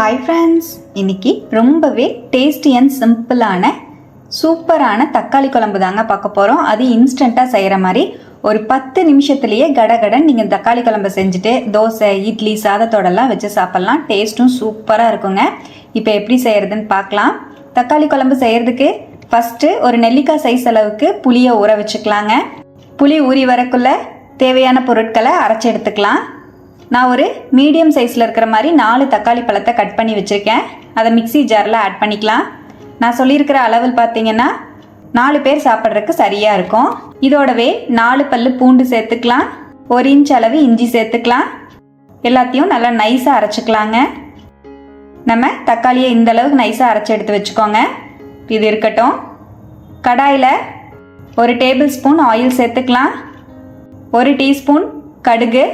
Hi friends இன்னைக்கு ரொம்பவே tasty and சிம்பிளான சூப்பரான தக்காளி குழம்பு தாங்க பார்க்க போகிறோம் அது இன்ஸ்டண்ட்டாக செய்கிற மாதிரி ஒரு பத்து நிமிஷத்துலேயே கடகடன் நீங்கள் தக்காளி குழம்பு செஞ்சுட்டு தோசை இட்லி சாதத்தோடலாம் வச்சு சாப்பிட்லாம். டேஸ்ட்டும் சூப்பராக இருக்குங்க. இப்போ எப்படி செய்கிறதுன்னு பார்க்கலாம். தக்காளி குழம்பு செய்கிறதுக்கு ஃபஸ்ட்டு ஒரு நெல்லிக்காய் சைஸ் அளவுக்கு புளியை ஊற வச்சுக்கலாங்க. புளி ஊறி வரக்குள்ளே தேவையான பொருட்களை அரைச்சி எடுத்துக்கலாம். நான் ஒரு மீடியம் சைஸில் இருக்கிற மாதிரி நாலு தக்காளி பழத்தை கட் பண்ணி வச்சுருக்கேன். அதை மிக்ஸி ஜாரில் ஆட் பண்ணிக்கலாம். நான் சொல்லியிருக்கிற அளவில் பார்த்தீங்கன்னா நாலு பேர் சாப்பிட்றதுக்கு சரியாக இருக்கும். இதோடவே நாலு பல் பூண்டு சேர்த்துக்கலாம். ஒரு இன்ச் அளவு இஞ்சி சேர்த்துக்கலாம். எல்லாத்தையும் நல்லா நைஸாக அரைச்சிக்கலாங்க. நம்ம தக்காளியை இந்த அளவுக்கு நைஸாக அரைச்சி எடுத்து வச்சுக்கோங்க. இது இருக்கட்டும். கடாயில் ஒரு டேபிள் ஸ்பூன் ஆயில் சேர்த்துக்கலாம். ஒரு டீஸ்பூன் கடுகு.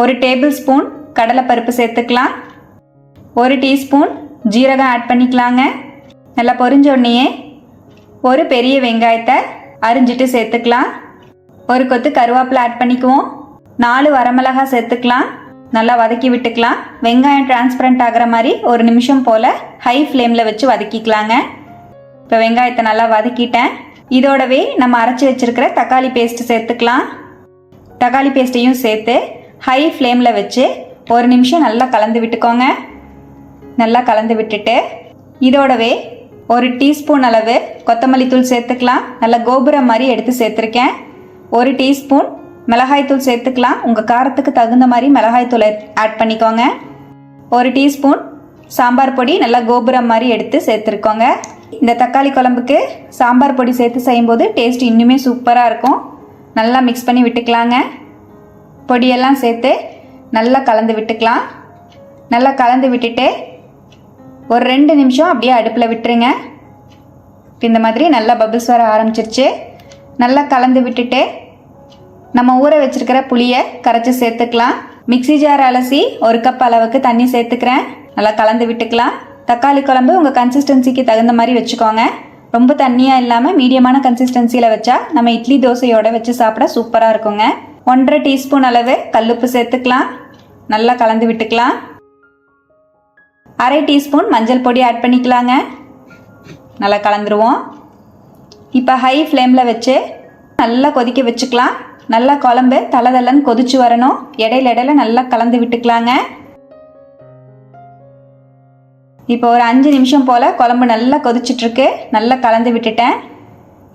ஒரு டேபிள் ஸ்பூன் கடலைப்பருப்பு சேர்த்துக்கலாம். ஒரு டீஸ்பூன் ஜீரகம் ஆட் பண்ணிக்கலாங்க. நல்லா பொரிஞ்ச உடனேயே ஒரு பெரிய வெங்காயத்தை அரிஞ்சிட்டு சேர்த்துக்கலாம். ஒரு கொத்து கருவேப்பிலை ஆட் பண்ணிக்குவோம். நாலு வரமிளகா சேர்த்துக்கலாம். நல்லா வதக்கி விட்டுக்கலாம். வெங்காயம் டிரான்ஸ்பரண்ட் ஆகிற மாதிரி ஒரு நிமிஷம் போல் ஹை ஃப்ளேமில் வச்சு வதக்கிக்கலாங்க. இப்போ வெங்காயத்தை நல்லா வதக்கிட்டேன். இதோடவே நம்ம அரைச்சி வச்சிருக்கிற தக்காளி பேஸ்ட் சேர்த்துக்கலாம். தக்காளி பேஸ்ட்டையும் சேர்த்து ஹை ஃப்ளேமில் வச்சு ஒரு நிமிஷம் நல்லா கலந்து விட்டுக்கோங்க. நல்லா கலந்து விட்டுட்டு இதோடவே ஒரு டீஸ்பூன் அளவு கொத்தமல்லி தூள் சேர்த்துக்கலாம். நல்லா கோபுரம் மாதிரி எடுத்து சேர்த்துருக்கேன். ஒரு டீஸ்பூன் மிளகாய் தூள் சேர்த்துக்கலாம். உங்கள் காரத்துக்கு தகுந்த மாதிரி மிளகாய் தூள் ஆட் பண்ணிக்கோங்க. ஒரு டீஸ்பூன் சாம்பார் பொடி நல்லா கோபுரம் மாதிரி எடுத்து சேர்த்துருக்கோங்க. இந்த தக்காளி குழம்புக்கு சாம்பார் பொடி சேர்த்து செய்யும்போது டேஸ்ட் இன்னுமே சூப்பராக இருக்கும். நல்லா மிக்ஸ் பண்ணி விட்டுக்கலாங்க. பொடியெல்லாம் சேர்த்து நல்லா கலந்து விட்டுக்கலாம். நல்லா கலந்து விட்டுட்டு ஒரு ரெண்டு நிமிஷம் அப்படியே அடுப்பில் விட்டுருங்க. இந்த மாதிரி நல்லா பபிள்ஸ் வர ஆரம்பிச்சிருச்சு. நல்லா கலந்து விட்டுட்டு நம்ம ஊற வச்சிருக்கிற புளியை கரைச்சி சேர்த்துக்கலாம். மிக்ஸி ஜார் அலசி ஒரு கப் அளவுக்கு தண்ணி சேர்த்துக்கிறேன். நல்லா கலந்து விட்டுக்கலாம். தக்காளி குழம்பு உங்கள் கன்சிஸ்டன்சிக்கு தகுந்த மாதிரி வச்சுக்கோங்க. ரொம்ப தண்ணியாக இல்லாமல் மீடியமான கன்சிஸ்டன்சியில் வச்சா நம்ம இட்லி தோசையோடு வச்சு சாப்பிட சூப்பராக இருக்குங்க. ஒன்றரை டீஸ்பூன் அளவு கல்லுப்பு சேர்த்துக்கலாம். நல்லா கலந்து விட்டுக்கலாம். அரை டீஸ்பூன் மஞ்சள் பொடி ஆட் பண்ணிக்கலாங்க. நல்லா கலந்துருவோம். இப்போ ஹை ஃப்ளேமில் வச்சு நல்லா கொதிக்க வச்சுக்கலாம். நல்லா குழம்பு தலதலன்னு கொதிச்சு வரணும். இடையில இடையில நல்லா கலந்து விட்டுக்கலாங்க. இப்போ ஒரு அஞ்சு நிமிஷம் போல் குழம்பு நல்லா கொதிச்சிட்ருக்கு. நல்லா கலந்து விட்டுட்டேன்.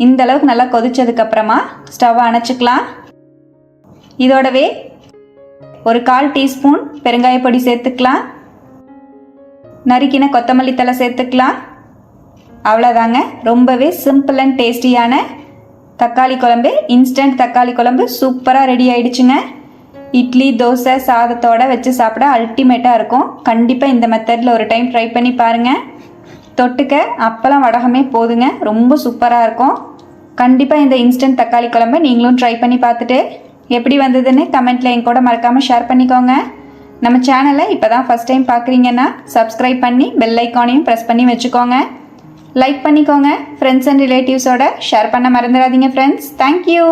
இந்த அளவுக்கு நல்லா கொதிச்சதுக்கப்புறமா ஸ்டவ் அணைச்சிக்கலாம். இதோடவே ஒரு கால் டீஸ்பூன் பெருங்காயப்பொடி சேர்த்துக்கலாம். நறுக்கின கொத்தமல்லி தலை சேர்த்துக்கலாம். அவ்வளோதாங்க ரொம்பவே சிம்பிள் அண்ட் டேஸ்டியான தக்காளி குழம்பு. இன்ஸ்டன்ட் தக்காளி குழம்பு சூப்பராக ரெடி ஆயிடுச்சுங்க. இட்லி தோசை சாதத்தோட வச்சு சாப்பிட அல்டிமேட்டாக இருக்கும். கண்டிப்பாக இந்த மெத்தடில் ஒரு டைம் ட்ரை பண்ணி பாருங்கள் தொட்டுக்க அப்பளம் வடகமே போதுங்க. ரொம்ப சூப்பராக இருக்கும். கண்டிப்பாக இந்த இன்ஸ்டன்ட் தக்காளி குழம்பை நீங்களும் ட்ரை பண்ணி பார்த்துட்டு எப்படி வந்ததுன்னு கமெண்ட்டில் என் கூட மறக்காமல் ஷேர் பண்ணிக்கோங்க. நம்ம சேனலை இப்போ தான் ஃபஸ்ட் டைம் பார்க்குறீங்கன்னா சப்ஸ்கிரைப் பண்ணி பெல் ஐக்கானையும் ப்ரெஸ் பண்ணி வச்சுக்கோங்க. லைக் பண்ணிக்கோங்க. ஃப்ரெண்ட்ஸ் அண்ட் ரிலேட்டிவ்ஸோட ஷேர் பண்ண மறந்துடாதீங்க ஃப்ரெண்ட்ஸ் தேங்க்யூ